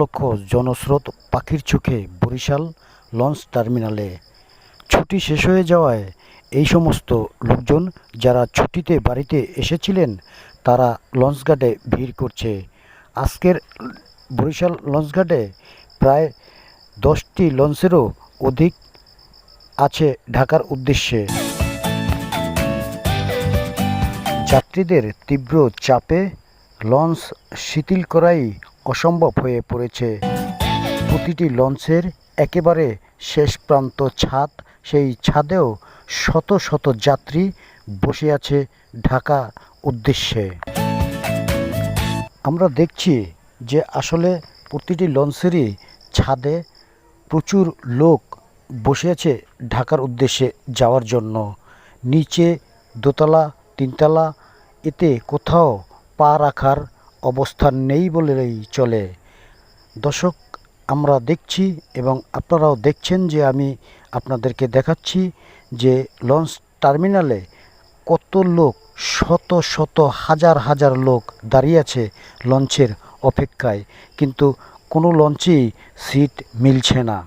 লক্ষ জনস্রোত পাখির চোখে বরিশাল লঞ্চ টার্মিনালে। ছুটি শেষ হয়ে যাওয়ায় এই সমস্ত লোকজন যারা ছুটিতে বাড়িতে এসেছিলেন, তারা লঞ্চঘাটে ভিড় করছে। আজকের বরিশাল লঞ্চঘাটে প্রায় দশটি লঞ্চেরও অধিক আছে ঢাকার উদ্দেশ্যে। যাত্রীদের তীব্র চাপে লঞ্চ শিথিল করাই অসম্ভব হয়ে পড়েছে। প্রতিটি লঞ্চের একেবারে শেষ প্রান্ত ছাদ, সেই ছাদেও শত শত যাত্রী বসে আছে ঢাকা উদ্দেশ্যে। আমরা দেখছি যে আসলে প্রতিটি লঞ্চেরই ছাদে প্রচুর লোক বসে আছে ঢাকার উদ্দেশ্যে যাওয়ার জন্য। নিচে দোতলা, তিনতলা, এতে কোথাও পা রাখার অবস্থান নেই বলেই চলে। দর্শক, আমরা দেখছি এবং আপনারাও দেখছেন যে আমি আপনাদেরকে দেখাচ্ছি যে লঞ্চ টার্মিনালে কত লোক, শত শত, হাজার হাজার লোক দাঁড়িয়ে আছে লঞ্চের অপেক্ষায়। কিন্তু কোনো লঞ্চেই সিট মিলছে না।